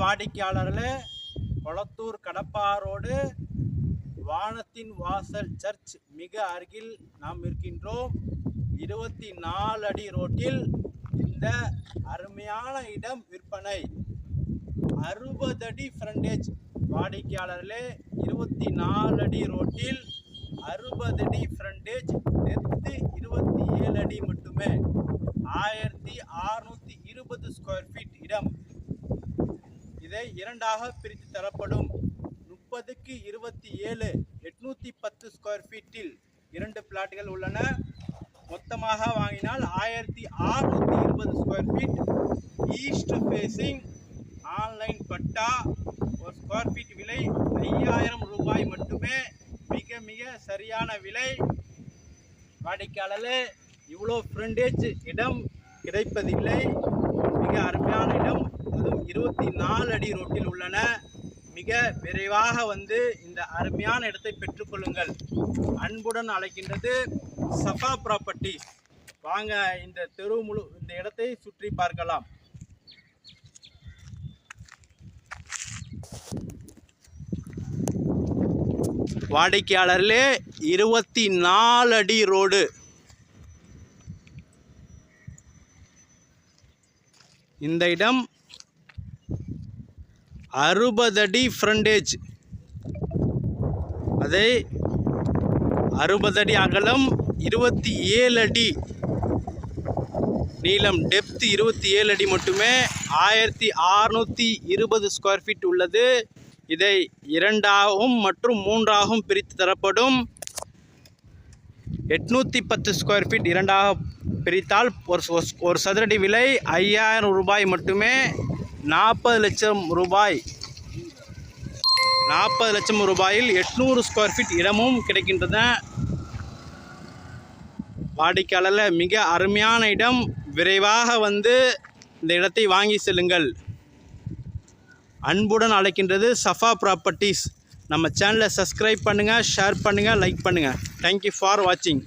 வாடிக்கையாளர்களே கொளத்தூர் கடப்பாரோடு வானத்தின் வாசல் சர்ச் மிக அருகில் நாம் இருக்கின்றோம். இருபத்தி நாலு அடி ரோட்டில் இந்த அருமையான இடம் விற்பனை. அறுபது அடி ஃப்ரண்டேஜ் வாடிக்கையாளர்களே இருபத்தி நாலு அடி ரோட்டில் அறுபது அடி ஃப்ரண்டேஜ் நெத்து இருபத்தி ஏழு அடி மட்டுமே. ஆயிரத்தி அறுநூத்தி இருபது ஸ்கொயர் ஃபீட் இரண்டாக பிரித்து தரப்படும். முப்பதுக்கு இருபத்தி ஏழு எட்நூத்தி பத்து ஸ்கொயர் ஃபீட்டில் இரண்டு பிளாட்டுகள் உள்ளன. மொத்தமாக வாங்கினால் ஆயிரத்தி அறுநூத்தி இருபது square feet east facing online பட்டா. ஒரு ஸ்கொயர் ஃபீட் விலை ஐயாயிரம் ரூபாய் மட்டுமே. மிக மிக சரியான விலை. வாடிக்கையாளர் இவ்வளோ ஃப்ரண்டேஜ் இடம் கிடைப்பதில்லை. மிக அருமையான இடம். இருபத்தி நாலு அடி ரோட்டில் உள்ளன. மிக விரைவாக வந்து இந்த அருமையான இடத்தை பெற்றுக்கொள்ளுங்கள். அன்புடன் அழைக்கின்றது சஃபா ப்ராப்பர்ட்டி. வாங்க இந்த தெரு முழு இந்த இடத்தை சுற்றி பார்க்கலாம். வாடிக்கையாளர்களே இருபத்தி நாலு அடி ரோடு. இந்த இடம் அறுபது அடி ஃப்ரண்டேஜ் அதை அறுபது அடி அகலம் இருபத்தி ஏழு அடி. நீளம் டெப்த் இருபத்தி ஏழு அடி மட்டுமே. ஆயிரத்தி அறநூற்றி இருபது ஸ்கொயர் ஃபீட் உள்ளது. இதை இரண்டாகவும் மற்றும் மூன்றாகவும் பிரித்து தரப்படும். எட்நூற்றி பத்து ஸ்கொயர் ஃபீட் இரண்டாக பிரித்தால் ஒரு ஒரு சதுரடி விலை ஐயாயிரம் ரூபாய் மட்டுமே. நாற்பது லட்சம் ரூபாய். நாற்பது லட்சம் ரூபாயில் எட்நூறு ஸ்கொயர் ஃபீட் இடமும் கிடைக்கின்றன. வாடிக்கையாளரில் மிக அருமையான இடம். விரைவாக வந்து இந்த இடத்தை வாங்கி செல்லுங்கள். அன்புடன் அழைக்கின்றது சஃபா ப்ராப்பர்ட்டிஸ் நம்ம சேனலை சப்ஸ்கிரைப் பண்ணுங்கள் ஷேர் பண்ணுங்கள் லைக் பண்ணுங்கள் தேங்க்யூ ஃபார் வாட்சிங்